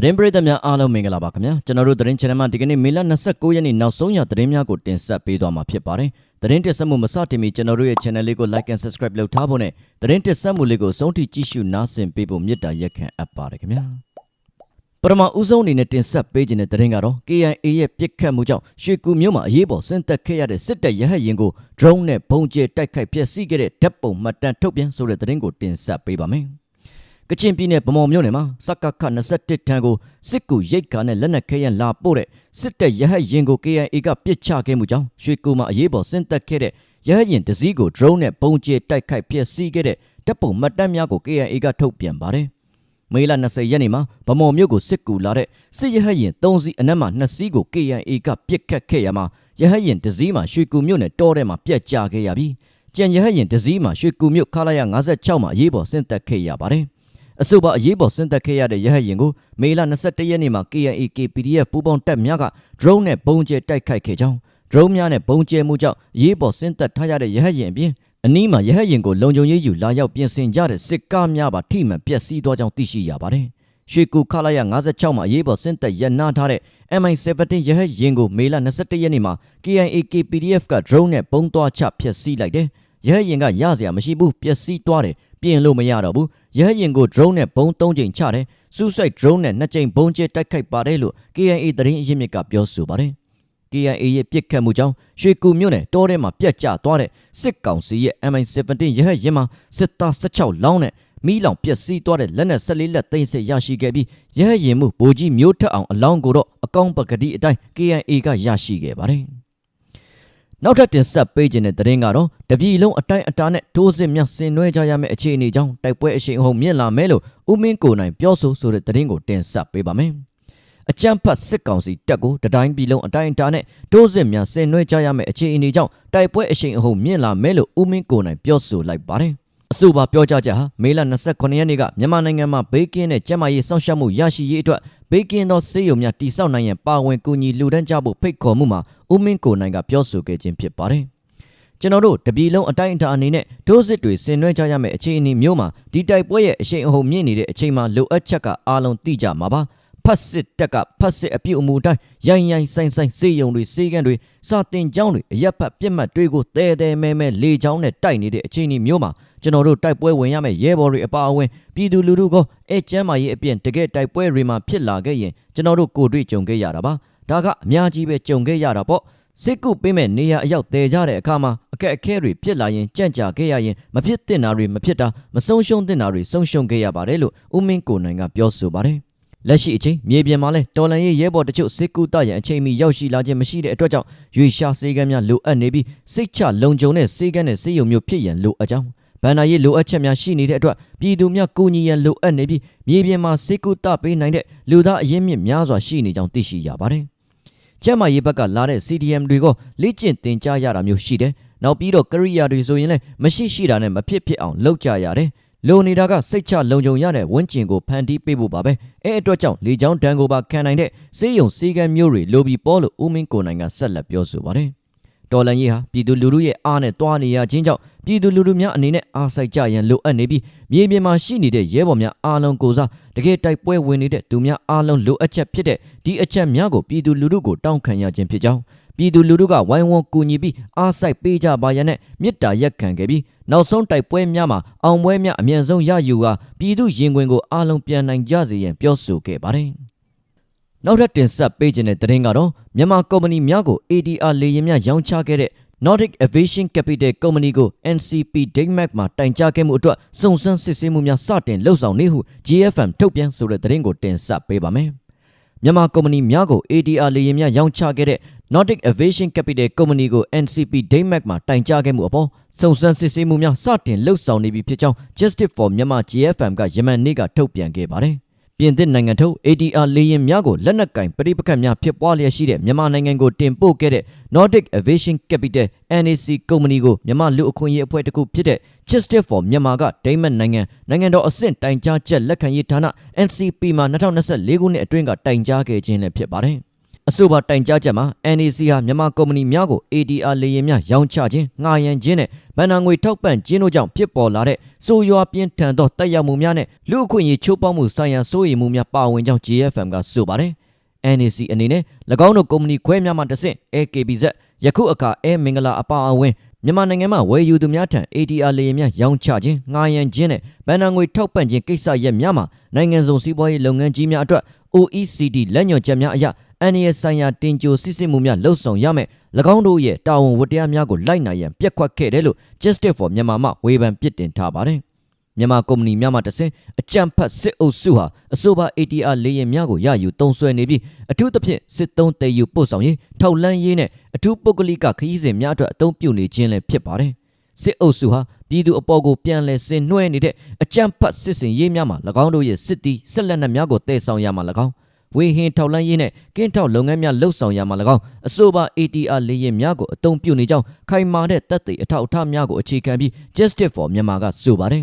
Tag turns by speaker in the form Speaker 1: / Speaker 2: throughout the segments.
Speaker 1: သတင်းပရိသတ်များအားလုံးမင်္ဂလာပါခင်ဗျာကျွန်တော်တို့သတင်း channel မှာဒီကနေ့မေလ29ရက်နေ့နောက်ဆုံးရသတင်းများကိုတင်ဆက်ပေးသွားမှာဖြစ်ပါတယ်သတင်းတက်ဆက်မှုမစတင်မီကျွန်တော်တို့ရဲ့ channel လေးကို like and subscribe လုပ်ထားဖို့နဲ့သတင်းတက်ဆက်မှုလေးကိုအဆုံးထိကြည့်ရှုနားဆင်ပေးဖို့မေတ္တာရက်ခံအပ်ပါတယ်ခင်ဗျာပထမဦးဆုံးအနေနဲ့တင်ဆက်ပေးခြင်းတဲ့သတင်းကတော့ KIA ရဲ့ပြစ်ခတ်မှုကြောင့်ရွှေကူမြို့မှာအရေးပေါ်ဆင်းသက်ခဲ့ရတဲ့စစ်တပ်ရဟတ်ရင်ကို drone နဲ့ပုံကျဲတိုက်ခိုက်ဖျက်ဆီးခဲ့တဲ့ဓာတ်ပုံမှတ်တမ်းထုတ်ပြန်ဆိုတဲ့သတင်းကိုတင်ဆက်ပေးပါမယ် ကချင်ပြည်နယ်ဗမော်မြို့နယ်မှာစက္ကခ21ထံကိုစစ်ကူရိတ်ခါနဲ့လက်နက်ခဲယံလာပို့တဲ့စစ်တပ်ရဟတ်ရင်ကို KIA ကပစ်ချခဲ့မှုကြောင့်ရွှေကူမှာအရေးပေါ်ဆင်းသက်ခဲ့တဲ့ရဟတ်ရင်တစည်းကို drone နဲ့ပုံကျဲတိုက်ခိုက်ဖျက်ဆီးခဲ့တဲ့တပ်ပုံမှတ်တမ်းများကို KIA ကထုတ်ပြန်ပါတယ်။မေလ20ရက်နေ့မှာဗမော်မြို့ကိုစစ်ကူလာတဲ့စစ်ရဟတ်ရင်3စီးအနက်မှ2စီးကို KIA ကပစ်ခတ်ခဲ့ရမှာရဟတ်ရင်တစည်းမှာရွှေကူမြို့နယ်တောထဲမှာပြက်ကျခဲ့ရပြီးကြံရဟတ်ရင်တစည်းမှာရွှေကူမြို့ခလာရ56မှာအရေးပေါ်ဆင်းသက်ခဲ့ရပါတယ်။ အဆိုပါအရေးပေါ်ဆင်းသက်ခဲ့ရတဲ့ရဟတ်ရင်ကိုမေလ21ရက်နေ့မှာ KIA KPDF ပူးပေါင်းတပ်များက drone နဲ့ပုံကျဲတိုက်ခိုက်ခဲ့ကြောင်း drone များနဲ့ပုံကျဲမှုကြောင့်အရေးပေါ်ဆင်းသက်ထားရတဲ့ရဟတ်ရင်အပြင်အနီးမှာရဟတ်ရင်ကိုလုံခြုံရေးယူလာရောက်ပြင်ဆင်ကြတဲ့စစ်ကားများပါထိမှန်ပျက်စီးသွားကြောင်းသိရှိရပါတယ်။ရွှေကူခလာရ56မှာအရေးပေါ်ဆင်းသက်ရနာထားတဲ့ MI17 ရဟတ်ရင်ကိုမေလ21ရက်နေ့မှာ KIA KPDF က drone နဲ့ပုံသွားချဖျက်ဆီးလိုက်တယ်။ရဟတ်ရင်ကရစရာမရှိဘူးပျက်စီးသွားတယ် ပြင်လို့မရတော့ဘူးရဟရင်ကို drone နဲ့ဘုံ၃ချိန်ချတယ်စူးစိုက် drone နဲ့နှစ်ချိန်ဘုံကျဲတိုက်ခိုက်ပါတယ်လို့ KIA သတင်းအရင်းမြစ်ကပြောဆိုပါတယ် KIA ရဲ့ပြစ်ခတ်မှုကြောင့်ရွှေကူမြို့နယ်တောထဲမှာပြက်ကျသွားတဲ့စစ်ကောင်စီရဲ့ MI17 ရဟရင်မှာစစ်သား16လောင်းနဲ့မီးလောင်ပျက်စီးသွားတဲ့လက်နက်14လက်သိမ်းဆစ်ရရှိခဲ့ပြီးရဟရင်မှုဗိုလ်ကြီးမျိုးထက်အောင်အလောင်းကိုတော့အကောင့်ပကတိအတိုင်း KIA ကရရှိခဲ့ပါတယ် နောက်ထပ်တင်ဆက်ပေးခြင်းတဲ့သတင်းကတော့တပြည်လုံးအတိုင်းအတာနဲ့ဒိုးစစ်များဆင်နွှဲကြရမယ့်အခြေအနေကြောင့်တိုက်ပွဲအရှိန်အဟုန်မြင့်လာမယ်လို့ဦးမင်းကိုနိုင်ပြောဆိုဆိုတဲ့သတင်းကိုတင်ဆက်ပေးပါမယ်။အကြမ်းဖက်စစ်ကောင်စီတပ်ကိုတတိုင်းပြည်လုံးအတိုင်းအတာနဲ့ဒိုးစစ်များဆင်နွှဲကြရမယ့်အခြေအနေကြောင့်တိုက်ပွဲအရှိန်အဟုန်မြင့်လာမယ်လို့ဦးမင်းကိုနိုင်ပြောဆိုလိုက်ပါတယ်။အဆိုပါပြောကြားချက်ဟာမေလ29ရက်နေ့ကမြန်မာနိုင်ငံမှာဘေးကင်းတဲ့ကျန်းမာရေးစောင့်ရှောက်မှုရရှိရေးအတွက်ဘေးကင်းသောဆေးရုံများတည်ဆောက်နိုင်ရန်ပါဝင်ကူညီလူဒန်းကြဖို့ဖိတ်ခေါ်မှုမှာ ဦးမင်းကိုနိုင်ကပြောဆိုခဲ့ခြင်းဖြစ်ပါတယ်။ကျွန်တော်တို့တပြည်လုံးအတိုင်းအတာအနေနဲ့ဒိုးစစ်တွေဆင်နွှဲကြရမယ့်အခြေအနေမျိုးမှာဒီတိုက်ပွဲရဲ့အရှိန်အဟုန်မြင့်နေတဲ့အချိန်မှာလိုအပ်ချက်ကအားလုံးသိကြမှာပါ။ဖတ်စစ်တက်ကဖတ်စစ်အပြုတ်အမူတိုင်းရိုင်းရိုင်းဆိုင်ဆိုင်စေယုံတွေစေကန်းတွေစာတင်ကျောင်းတွေအရက်ဖတ်ပြက်မှတ်တွေကိုတဲတဲမဲမဲလေချောင်းနဲ့တိုက်နေတဲ့အခြေအနေမျိုးမှာကျွန်တော်တို့တိုက်ပွဲဝင်ရမယ့်ရဲဘော်တွေအပါအဝင်ပြည်သူလူထုကအဲကျမ်းမာရေးအပြင်တကယ်တိုက်ပွဲတွေမှာဖြစ်လာခဲ့ရင်ကျွန်တော်တို့ကိုတွေ့ကြုံခဲ့ရတာပါ ဒါကအများကြီးပဲကြုံခဲ့ရတာပေါ့စစ်ကုပေးမဲ့နေရအရောက်တည်ကြတဲ့အခါမှာအခက်အခဲတွေဖြစ်လာရင်ကြံ့ကြာခဲ့ရရင်မဖြစ်တင်တာတွေမဖြစ်တာမဆုံးရှုံးတင်တာတွေဆုံးရှုံးခဲ့ရပါတယ်လို့ဦးမင်းကိုနိုင်ကပြောဆိုပါတယ်လက်ရှိအချိန်မြေပြင်မှာလဲတော်လန်ရေးရဲဘော်တချို့စစ်ကူတရန်အချိန်မီရောက်ရှိလာခြင်းမရှိတဲ့အတွက်ကြောင့်ရွေရှာစေကမ်းများလိုအပ်နေပြီးစိတ်ချလုံခြုံတဲ့စေကမ်းနဲ့စေယုံမျိုးဖြစ်ရန်လိုအပ်ကြောင်းဗန္နာရေးလိုအပ်ချက်များရှိနေတဲ့အတွက်ပြည်သူများကိုညီရန်လိုအပ်နေပြီးမြေပြင်မှာစေကူတပေးနိုင်တဲ့လူသားအရင်းမြစ်များစွာရှိနေကြောင်းသိရှိရပါတယ်။ ကျမ်းမာရေးဘက်ကလာတဲ့ CDM တွေကိုလေ့ကျင့်သင်ကြားရတာမျိုးရှိတယ်။နောက်ပြီးတော့ကရိယာတွေဆိုရင်လည်းမရှိရှိတာနဲ့မဖြစ်ဖြစ်အောင်လုပ်ကြရတယ်။လိုနေတာကစိတ်ချလုံခြုံရတဲ့ဝန်းကျင်ကိုဖန်တီးပေးဖို့ပါပဲအဲအတွက်ကြောင့်လေချောင်းတန်းကိုပါခံနိုင်တဲ့စေးရုံစေးကမ်းမျိုးတွေလိုပြီးပေါ်လို့ဦးမင်းကိုနိုင်ကဆက်လက်ပြောဆိုပါတယ်တော်လန်ရေးဟာပြည်သူလူထုရဲ့အားနဲ့တွားနေရခြင်းကြောင့် ပြည်သူလူထုများအနေနဲ့အားစိုက်ကြရန်လိုအပ်နေပြီးမြေပြင်မှာရှိနေတဲ့ရဲဘော်များအားလုံးကိုစားတကယ်တိုက်ပွဲဝင်နေတဲ့သူများအားလုံးလိုအပ်ချက်ဖြစ်တဲ့ဒီအချက်များကိုပြည်သူလူထုကိုတောင်းခံရခြင်းဖြစ်ကြောင်းပြည်သူလူထုကဝိုင်းဝန်းကူညီပြီးအားစိုက်ပေးကြပါရန်နဲ့မေတ္တာရက်ခံခဲ့ပြီးနောက်ဆုံးတိုက်ပွဲများမှာအောင်ပွဲများအမြန်ဆုံးရယူကာပြည်သူရင်ခွင်ကိုအားလုံးပြန်နိုင်ကြစေရန်ပြောဆိုခဲ့ပါတယ်နောက်ထပ်တင်ဆက်ပေးခြင်းတဲ့သတင်းကတော့မြန်မာကုမ္ပဏီများကို ADR လေယာဉ်များရောင်းချခဲ့တဲ့ Nordic Aviation Capital Company ကို NCP Denmark မှာတိုင်ကြားခဲ့မှုအတွက်စုံစမ်းစစ်ဆေးမှုများစတင်လှုပ်ဆောင်နေဟု GFM ထုတ်ပြန်ဆိုတဲ့သတင်းကိုတင်ဆက်ပေးပါမယ်။မြန်မာကုမ္ပဏီများကို ADR လေယာဉ်များရောင်းချခဲ့တဲ့ Nordic Aviation Capital Company ကို NCP Denmark မှာတိုင်ကြားခဲ့မှုအပေါ်စုံစမ်းစစ်ဆေးမှုများစတင်လှုပ်ဆောင်နေပြီဖြစ်ကြောင်း Justice for Myanmar GFM ကယမန်နေ့ကထုတ်ပြန်ခဲ့ပါတယ်။ ပြင်သစ်နိုင်ငံထုတ် ADR လေယာဉ်များကိုလက်နက်ကင်ပဋိပက္ခများဖြစ်ပွားလျက်ရှိတဲ့မြန်မာနိုင်ငံကိုတင်ပို့ခဲ့တဲ့ Nordic Aviation Capital NAC ကုမ္ပဏီကိုမြန်မာလူအခွင့်အရေးအဖွဲ့တစ်ခုဖြစ်တဲ့ Justice for Myanmar ကဒိမတ်နိုင်ငံနိုင်ငံတော်အဆင့်တိုင်ကြားချက်လက်ခံရေးဌာန NCP မှာ2024ခုနှစ်အတွင်းကတိုင်ကြားခဲ့ခြင်းလည်းဖြစ်ပါတယ်။ အဆိုပါတိုင်ကြားချက်မှာ NEC ဟာမြန်မာကုမ္ပဏီများကို ADR လေယာဉ်များရောင်းချခြင်းငှားရမ်းခြင်းနဲ့ဗန်နာငွေထောက်ပံ့ခြင်းတို့ကြောင့်ဖြစ်ပေါ်လာတဲ့ဆိုးရွားပြင်းထန်သောတက်ရောက်မှုများနဲ့လူအခွင့်အရေးချိုးဖောက်မှုဆိုင်ရာစိုးရိမ်မှုများပါဝင်ကြောင်း GFM ကဆိုပါတယ်။ NEC အနေနဲ့၎င်းတို့ကုမ္ပဏီခွဲများမှတဆင့် AKBZ ယခုအခါအဲမင်္ဂလာအပါအဝင်မြန်မာနိုင်ငံမှာဝယ်ယူသူများထံ ADR လေယာဉ်များရောင်းချခြင်းငှားရမ်းခြင်းနဲ့ဗန်နာငွေထောက်ပံ့ခြင်းကိစ္စရပ်များမှာနိုင်ငံစုံစီးပွားရေးလုပ်ငန်းကြီးများအတွက် OECD လက်ညွှန်ချက်များအရ အန်ရဆိုင်ရာတင်ကြိုစစ်ဆေးမှုများလှုပ်ဆောင်ရမယ်၎င်းတို့ရဲ့တာဝန်ဝတ္တရားများကိုလိုက်နိုင်ရန်ပြက်ကွက်ခဲ့တယ်လို့ Justice for Myanmar မှဝေဖန်ပြစ်တင်ထားပါတယ်မြန်မာကုမ္ပဏီများမှတဆင့်အကြံဖတ်စစ်အုပ်စုဟာအဆိုပါ ATR လေယာဉ်များကိုရယူတုံးဆွဲနေပြီးအထူးသဖြင့်စစ်သုံးတည်ယူပို့ဆောင်ရေးထောက်လန်းရေးနဲ့အထူးပုဂ္ဂလိကခရီးစဉ်များအတွက်အသုံးပြုနေခြင်းလည်းဖြစ်ပါတယ်စစ်အုပ်စုဟာပြည်သူအပေါ်ကိုပြန်လည်ဆင်နွှဲနေတဲ့အကြံဖတ်စစ်စင်ရေးများမှာ၎င်းတို့ရဲ့စစ်တီဆက်လက်နက်များကိုတည်ဆောင်ရမှာ၎င်း ဝေဟင်ထောက်လန်းရေးနဲ့ကင်းထောက်လုပ်ငန်းများလှုပ်ဆောင်ရမှာ၎င်းအဆိုပါ ATR လေယာဉ်များကိုအသုံးပြုနေကြောင်းခိုင်မာတဲ့တပ်တွေအထောက်အထားများကိုအခြေခံပြီး Justice for Myanmar ကဆိုပါတယ်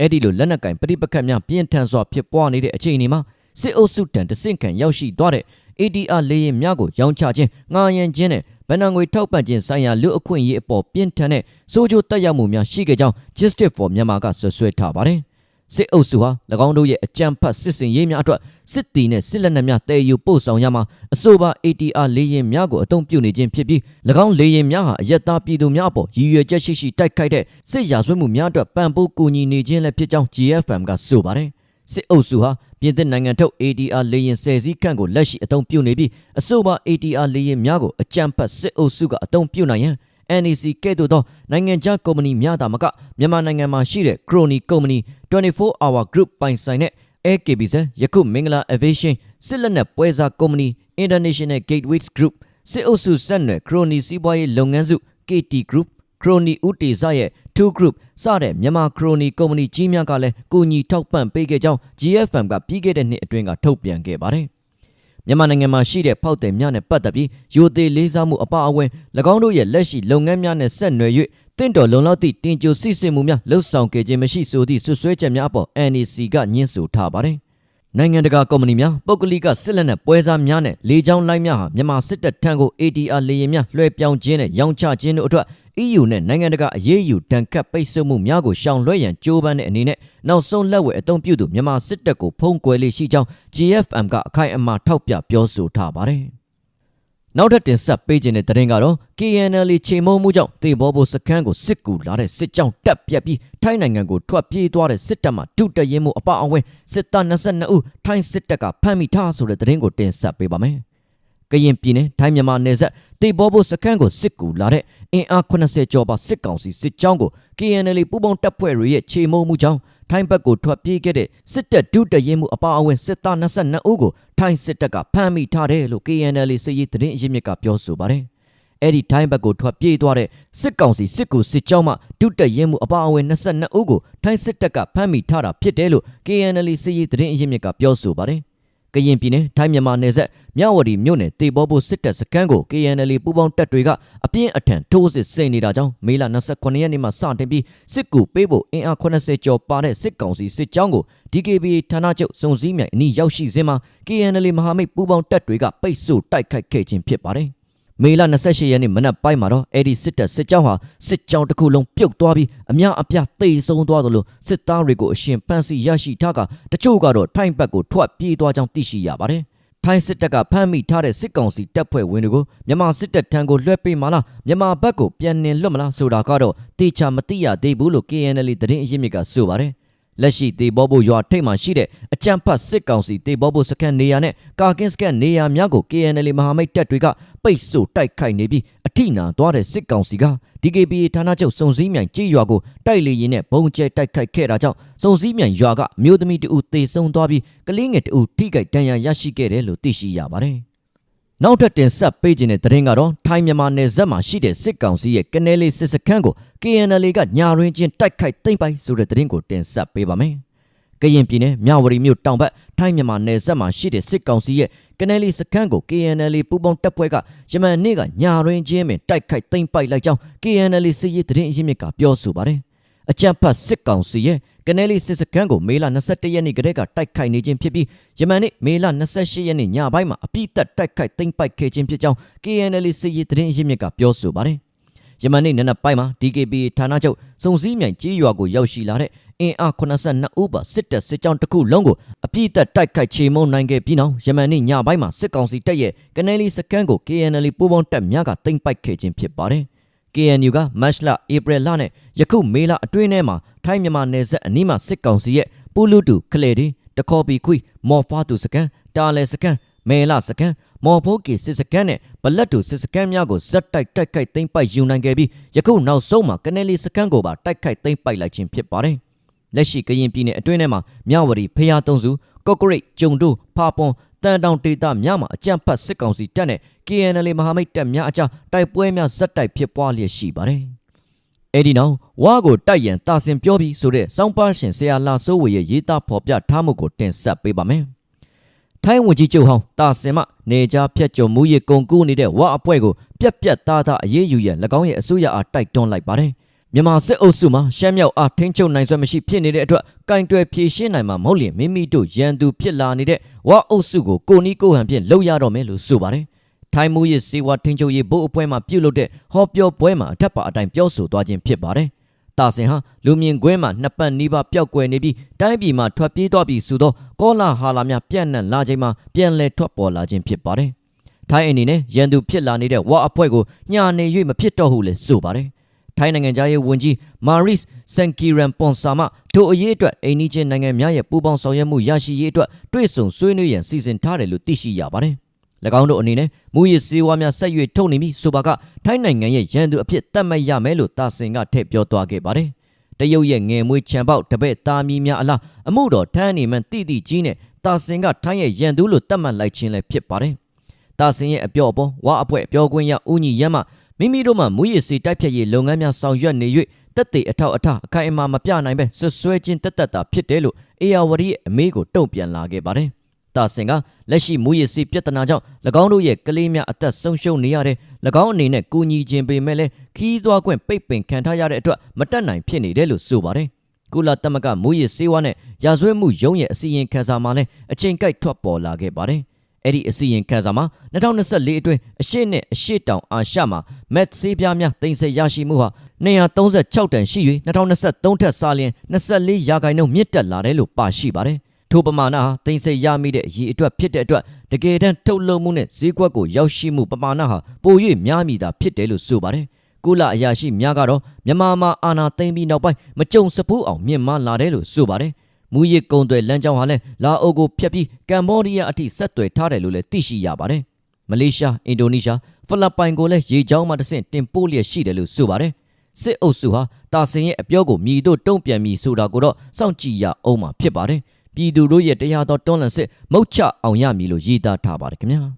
Speaker 1: အဲ့ဒီလိုလက်နက်ကင်ပဋိပက္ခများပြင်းထန်စွာဖြစ်ပွားနေတဲ့အခြေအနေမှာစစ်အုပ်စုတန်တဆင့်ခံရောက်ရှိသွားတဲ့ ADR လေယာဉ်များကိုရောင်းချခြင်းငှားရမ်းခြင်းနဲ့ဗဏ္ဍာငွေထောက်ပံ့ခြင်းဆိုင်ရာလူအခွင့်အရေးအပေါ်ပြင်းထန်တဲ့စိုးကြိုးတက်ရောက်မှုများရှိခဲ့ကြောင်း Justice for Myanmar ကဆွဆွဲထားပါတယ်။ စစ်အုပ်စုဟာ၎င်းတို့ရဲ့အကြမ်းဖက်စစ်စင်ရေးများအတွက်စစ်တီနဲ့စစ်လက်နက်များတည်ယူပို့ဆောင်ရမှာအဆိုပါ ATR လေယာဉ်များကိုအသုံးပြုနေခြင်းဖြစ်ပြီး၎င်းလေယာဉ်များဟာအယက်သားပြည်သူများအပေါ်ရည်ရွယ်ချက်ရှိရှိတိုက်ခိုက်တဲ့စစ်ရာဇဝတ်မှုများအတွက်ပံ့ပိုးကူညီနေခြင်းလည်းဖြစ်ကြောင်း GFM ကဆိုပါတယ်။စစ်အုပ်စုဟာပြင်သစ်နိုင်ငံထုတ် ADR လေယာဉ်ဆယ်စီးခန့်ကိုလက်ရှိအသုံးပြုနေပြီးအဆိုပါ ADR လေယာဉ်များကိုအကြမ်းဖက်စစ်အုပ်စုကအသုံးပြုနိုင်ရန် NEC ကဲ့သို့သောနိုင်ငံခြားကုမ္ပဏီများသာမကမြန်မာနိုင်ငံမှာရှိတဲ့ Crony ကုမ္ပဏီ24 hour group ပိုင်ဆိုင်တဲ့ AKBZ ယခုမင်္ဂလာ Aviation စစ်လက်နက်ပွဲစားကုမ္ပဏီ International Gateways Group စစ်အုပ်စုဆက်နွယ် Crony စီးပွားရေးလုပ်ငန်းစု KT Group Crony ဥတီဇရဲ့2 group စတဲ့မြန်မာ Crony ကုမ္ပဏီကြီးများကလည်းကိုညီထောက်ပံ့ပေးခဲ့ကြောင်း GFM ကပြီးခဲ့တဲ့နှစ်အတွင်းကထုတ်ပြန်ခဲ့ပါတယ်။ မြန်မာနိုင်ငံမှာရှိတဲ့ဖောက်သည်များနဲ့ပတ်သက်ပြီးယိုသေးလေးစားမှုအပအဝင်၎င်းတို့ရဲ့လက်ရှိလုပ်ငန်းများနဲ့ဆက်နွယ်၍တင့်တော်လုံလောက်သည့်တင်ကြိုစစ်စစ်မှုများလှုပ်ဆောင်ခဲ့ခြင်းမရှိဆိုသည့်ဆွဆွဲချက်များအပေါ် NEC ကညှင်းဆိုထားပါတယ်။ နိုင်ငံတကာကုမ္ပဏီများပုဂ္ဂလိကစစ်လက်နက်ပွဲစားများနဲ့လေကြောင်းလိုင်းများဟာမြန်မာစစ်တပ်ထံကို ADR လေယာဉ်များလွှဲပြောင်းခြင်းနဲ့ရောင်းချခြင်းတို့အတွက် EU နဲ့နိုင်ငံတကာအရေးယူတန်ခတ်ပိတ်ဆို့မှုများကိုရှောင်လွှဲရန်ကြိုးပမ်းတဲ့အနေနဲ့နောက်ဆုံးလက်ဝယ်အသုံးပြုသူမြန်မာစစ်တပ်ကိုဖုံးကွယ်လေးရှိကြောင်း GFM ကအခိုင်အမာထောက်ပြပြောဆိုထားပါတယ်။ နောက်ထပ်တင်ဆက်ပေးခြင်းတဲ့သတင်းကတော့ KNL ချိန်မုံမှုကြောင့်တေဘောဘိုစခန်းကိုစစ်ကူလာတဲ့စစ်ကြောင်းတက်ပြက်ပြီးထိုင်းနိုင်ငံကိုထွက်ပြေးသွားတဲ့စစ်တပ်မှဒုတရင်မှုအပအဝင်စစ်သား22ဦးထိုင်းစစ်တပ်ကဖမ်းမိထားဆိုတဲ့သတင်းကိုတင်ဆက်ပေးပါမယ်။ကရင်ပြည်နယ်ထိုင်းမြန်မာနယ်စပ်တေဘောဘိုစခန်းကိုစစ်ကူလာတဲ့အင်အား80ကျော်ပါစစ်ကောင်စီစစ်ကြောင်းကို KNL ပူးပေါင်းတပ်ဖွဲ့တွေရဲ့ခြေမုံမှုကြောင့် ထိုင်းဘက်ကိုထွက်ပြေးခဲ့တဲ့စစ်တပ်ဒုတရင်မှုအပါအဝင်စစ်သား22ဦးကိုထိုင်းစစ်တပ်ကဖမ်းမိထားတယ်လို့ KNL စစ်ရေးသတင်းအရင်းမြစ်ကပြောဆိုပါတယ်။အဲ့ဒီထိုင်းဘက်ကိုထွက်ပြေးသွားတဲ့စစ်ကောင်စီစစ်ကူစစ်ကြောင်းမှဒုတရင်မှုအပါအဝင်22ဦးကိုထိုင်းစစ်တပ်ကဖမ်းမိထားတာဖြစ်တယ်လို့ KNL စစ်ရေးသတင်းအရင်းမြစ်ကပြောဆိုပါတယ်။က ရင်ပြည်နယ်ထိုင်းမြန်မာနယ်စပ်မြဝတီမြို့နယ်တေဘောဘိုစစ်တပ်စခန်းကို KNL ပူးပေါင်းတပ်တွေကအပြင်းအထန်ထိုးစစ်ဆင်နေတာကြောင့်မေလ29ရက်နေ့မှာစတင်ပြီးစစ်ကူပေးဖို့အင်အား80ကျော်ပါတဲ့စစ်ကောင်စီစစ်ကြောင်းကို DKBA ဌာနချုပ်စုံစည်းမြိုင်အနီးရောက်ရှိစဉ်မှာ KNL မဟာမိတ်ပူးပေါင်းတပ်တွေကပိတ်ဆို့တိုက်ခိုက်ခဲ့ခြင်းဖြစ်ပါတယ် မေလ28ရက်နေ့မနက်ပိုင်းမှာတော့အဲ့ဒီစစ်တပ်စစ်ကြောင်းဟာစစ်ကြောင်းတစ်ခုလုံးပြုတ်သွားပြီးအများအပြားသေဆုံးသွားသလိုစစ်သားတွေကိုအရှင်ဖမ်းဆီးရရှိထားကတချို့ကတော့ထိုင်းဘက်ကိုထွက်ပြေးသွားကြောင်းသိရှိရပါတယ်။ထိုင်းစစ်တပ်ကဖမ်းမိထားတဲ့စစ်ကောင်စီတပ်ဖွဲ့ဝင်တွေကိုမြန်မာစစ်တပ်ထံကိုလွှဲပေးမလားမြန်မာဘက်ကိုပြန်နှင်လွတ်မလားဆိုတာကတော့တေချာမသိရသေးဘူးလို့ KNL သတင်းအရင်းမြစ်ကဆိုပါတယ်။ လက်ရှိတေဘောဘိုရွာထိပ်မှာရှိတဲ့အကြံဖတ်စစ်ကောင်စီတေဘောဘိုစခန်းနေရာနဲ့ကာကင်းစခန်းနေရာများကို KNL မဟာမိတ်တပ်တွေကပိတ်ဆို့တိုက်ခိုက်နေပြီးအထိနာသွားတဲ့စစ်ကောင်စီက DKBA ဌာနချုပ်စုံစည်းမြိုင်ကြေးရွာကိုတိုက်လေရင်နဲ့ဘုံကျဲတိုက်ခိုက်ခဲ့တာကြောင့်စုံစည်းမြိုင်ရွာကမြို့သမီးတဦးသေဆုံးသွားပြီးကလေးငယ်တဦးထိခိုက်ဒဏ်ရာရရှိခဲ့တယ်လို့သိရှိရပါတယ် နောက်ထပ်တင်ဆက်ပေးခြင်းတဲ့သတင်းကတော့ထိုင်းမြန်မာနယ်စပ်မှာရှိတဲ့စစ်ကောင်စီရဲ့ကနေလေးစစ်စခန်းကို KNL ကညာရင်းချင်းတိုက်ခိုက်သိမ်းပိုက်ဆိုတဲ့သတင်းကိုတင်ဆက်ပေးပါမယ်။ကရင်ပြည်နယ်မြဝတီမြို့တောင်ဘက်ထိုင်းမြန်မာနယ်စပ်မှာရှိတဲ့စစ်ကောင်စီရဲ့ကနေလေးစခန်းကို KNL ပူးပေါင်းတပ်ဖွဲ့ကယမန်နေ့ကညာရင်းချင်းပင်တိုက်ခိုက်သိမ်းပိုက်လိုက်ကြောင်း KNL စစ်ရေးသတင်းအရင်းမြစ်ကပြောဆိုပါတယ်။ အကြံဖတ်စစ်ကောင်စီရဲ့ကနေလီစစ်စခန်းကိုမေလ22ရက်နေ့ကတည်းကတိုက်ခိုက်နေခြင်းဖြစ်ပြီးယမန်နေ့မေလ28ရက်နေ့ညပိုင်းမှာအပိသက်တိုက်ခိုက်သိမ်းပိုက်ခဲ့ခြင်းဖြစ်ကြောင်း KNL စစ်ရေးသတင်းရင်းမြစ်ကပြောဆိုပါတယ်။ယမန်နေ့နနက်ပိုင်းမှာ DKB ဌာနချုပ်စုံစည်းမြိုင်ကြေးရွာကိုရောက်ရှိလာတဲ့အင်အား82ဦးပါစစ်တပ်စစ်ကြောင်းတစ်ခုလုံးကိုအပြည့်သက်တိုက်ခိုက်ချေမှုန်းနိုင်ခဲ့ပြီးနောက်ယမန်နေ့ညပိုင်းမှာစစ်ကောင်စီတပ်ရဲ့ကနေလီစခန်းကို KNL ပူးပေါင်းတပ်များကသိမ်းပိုက်ခဲ့ခြင်းဖြစ်ပါတယ်။ KNU ကမတ်လဧပြီလနဲ့ယခုမေလအတွင်းထဲမှာထိုင်းမြန်မာနယ်စပ်အနီးမှာစစ်ကောင်စီရဲ့ပူလူတူခလေတီတခေါ်ပီခွီမော်ဖာတူစကန်တာလဲစကန်မဲလာစကန်မော်ဖိုးကီစစ်စကန်နဲ့ဘလက်တူစစ်စကန်များကိုဇက်တိုက်တိုက်ခိုက်သိမ်းပိုက်ယူနိုင်ခဲ့ပြီးယခုနောက်ဆုံးမှာကနေလီစကန်ကိုပါတိုက်ခိုက်သိမ်းပိုက်လိုက်ခြင်းဖြစ်ပါတယ်။ လက်ရှိကရင်ပြည်နယ်အတွင်းထဲမှာမြဝတီဖျားသုံးစုကော့ကရိတ်ကျုံတို့ဖာပွန်တန်တောင်ဒေသများမှာအကြမ်းဖက်စစ်ကောင်စီတပ်နဲ့ KNL မဟာမိတ်တပ်များအကြားတိုက်ပွဲများဇက်တိုက်ဖြစ်ပွားလျက်ရှိပါတယ်။အဲ့ဒီနောက်ဝါကိုတိုက်ရန်တာဆင်ပြောပြီးဆိုတဲ့စောင်းပါရှင်ဆရာလာစိုးဝေရဲ့ရေးသားဖော်ပြထားမှုကိုတင်ဆက်ပေးပါမယ်။ထိုင်းဝန်ကြီးချုပ်ဟောင်းတာဆင်မနေကြားဖြတ်ကျော်မှုရေးကုန်ကူးနေတဲ့ဝါအဖွဲ့ကိုပြက်ပြက်သားသားအရေးယူရန်၎င်းရဲ့အစိုးရအားတိုက်တွန်းလိုက်ပါတယ်။ မြန်မာစစ်အုပ်စုမှာရှမ်းမြောက်အားထိန်းချုပ်နိုင်စွမ်းမရှိဖြစ်နေတဲ့အတွက်ကင်တွယ်ဖြည့်ရှင်းနိုင်မှာမဟုတ်လျင်မိမိတို့ရန်သူဖြစ်လာနေတဲ့ဝါအုပ်စုကိုကိုနီးကိုဟန်ဖြင့်လှုပ်ရတော့မယ်လို့ဆိုပါတယ်။ထိုင်းမှုရေးစေဝါထိန်းချုပ်ရေးဘုတ်အဖွဲ့မှပြုလုပ်တဲ့ဟောပြောပွဲမှာအထက်ပါအတိုင်းပြောဆိုသွားခြင်းဖြစ်ပါတယ်။တာဆင်ဟာလူမြင်ကွင်းမှာနှစ်ပတ်နီးပါးပျောက်ကွယ်နေပြီးတိုင်းပြည်မှာထွက်ပြေးသွားပြီးဆိုတော့ကောလာဟာလာများပြန့်နှံ့လာချိန်မှာပြန်လည်ထွက်ပေါ်လာခြင်းဖြစ်ပါတယ်။ထိုင်းအနေနဲ့ရန်သူဖြစ်လာနေတဲ့ဝါအဖွဲ့ကိုညာနေ၍မဖြစ်တော့ဟုလည်းဆိုပါတယ်။ ထိုင်းနိုင်ငံသားရေးဝန်ကြီးမာရစ်စန်ကီရန်ပွန်ဆာမထိုအရေးအတွက်အိန္ဒိချင်းနိုင်ငံများရဲ့ပူးပေါင်းဆောင်ရွက်မှုရရှိရေးအတွက်တွေ့ဆုံဆွေးနွေးရန်စီစဉ်ထားတယ်လို့သိရှိရပါတယ်။၎င်းတို့အနေနဲ့မူရစ်စေဝါများဆက်ရွေထုတ်နေပြီးဆိုပါကထိုင်းနိုင်ငံရဲ့ရန်သူအဖြစ်သတ်မှတ်ရမယ်လို့တာဆင်ကထည့်ပြောသွားခဲ့ပါတယ်။တရုတ်ရဲ့ငယ်မွေးချံပေါက်တပည့်သားမီးများအလားအမှုတော်ထမ်းနေမှန်တိတိကြီးနဲ့တာဆင်ကထိုင်းရဲ့ရန်သူလို့သတ်မှတ်လိုက်ခြင်းလည်းဖြစ်ပါတယ်။တာဆင်ရဲ့အပြော့အပေါ်ဝါအဖွဲ့အပြောခွင့်ရဦးညီရမ်းမှ မိမိတို့မှမူရစ်စေတိုက်ဖြတ်ရေးလုပ်ငန်းများဆောင်ရွက်နေ၍တက်သေးအထောက်အထားအခိုင်အမာမပြနိုင်ပဲဆွဆွဲခြင်းတက်တက်တာဖြစ်တယ်လို့အေယာဝတီရဲ့အမေးကိုတုံ့ပြန်လာခဲ့ပါတယ်။တာဆင်ကလက်ရှိမူရစ်စေပြဿနာကြောင့်၎င်းတို့ရဲ့ကလေးများအသက်ဆုံးရှုံးနေရတဲ့၎င်းအနေနဲ့ကူညီခြင်းပေမဲ့လည်းခီးသွားခွင့်ပိတ်ပင်ခံထားရတဲ့အတွက်မတက်နိုင်ဖြစ်နေတယ်လို့ဆိုပါတယ်။ကုလသမဂ္ဂမူရစ်စေဝါနဲ့ရာဇဝတ်မှုရုံးရဲ့အစီရင်ခံစာမှာလည်းအချိန်ကိုက်ထွက်ပေါ်လာခဲ့ပါတယ်။ အဲ့ဒီအစီရင်ခံစာမှာ2024အတွင်းအရှိနဲ့အရှိတောင်အာရှမှာမက်ဆေးပြားများတင်ဆက်ရရှိမှုဟာ236တန်ရှိ၍2023ထက်စာလျင်24ရာခိုင်နှုန်းမြင့်တက်လာတယ်လို့ပါရှိပါတယ်။ထိုပမာဏဟာတင်ဆက်ရမိတဲ့အရေးအတွက်ဖြစ်တဲ့အတွက်တကယ်တမ်းထုတ်လုပ်မှုနဲ့ဈေးကွက်ကိုရောက်ရှိမှုပမာဏဟာပို၍များမိတာဖြစ်တယ်လို့ဆိုပါတယ်။ကုလအရာရှိများကတော့မြန်မာမှာအာဏာသိမ်းပြီးနောက်ပိုင်းမကြုံစဖူးအောင်မြင့်မားလာတယ်လို့ဆိုပါတယ်။ မူရစ်ကုံတွေလမ်းကြောင်းဟာလည်းလာအိုကိုဖျက်ပြီးကမ်ဘောဒီးယားအထိဆက်သွယ်ထားတယ်လို့လည်းသိရှိရပါတယ်။မလေးရှားအင်ဒိုနီးရှားဖိလစ်ပိုင်ကိုလည်းရေကြောင်းမှတစ်ဆင့်တင်ပို့လျက်ရှိတယ်လို့ဆိုပါတယ်။စစ်အုပ်စုဟာတာဆင်ရဲ့အပြောကိုမြည်တို့တုံ့ပြန်ပြီးဆိုတာကိုတော့စောင့်ကြည့်ရအောင်မှာဖြစ်ပါတယ်။ပြည်သူတို့ရဲ့တရားတော်တွန်းလှန်စစ်မုတ်ချအောင်ရမည်လို့ရည်သားထားပါတယ်ခင်ဗျာ။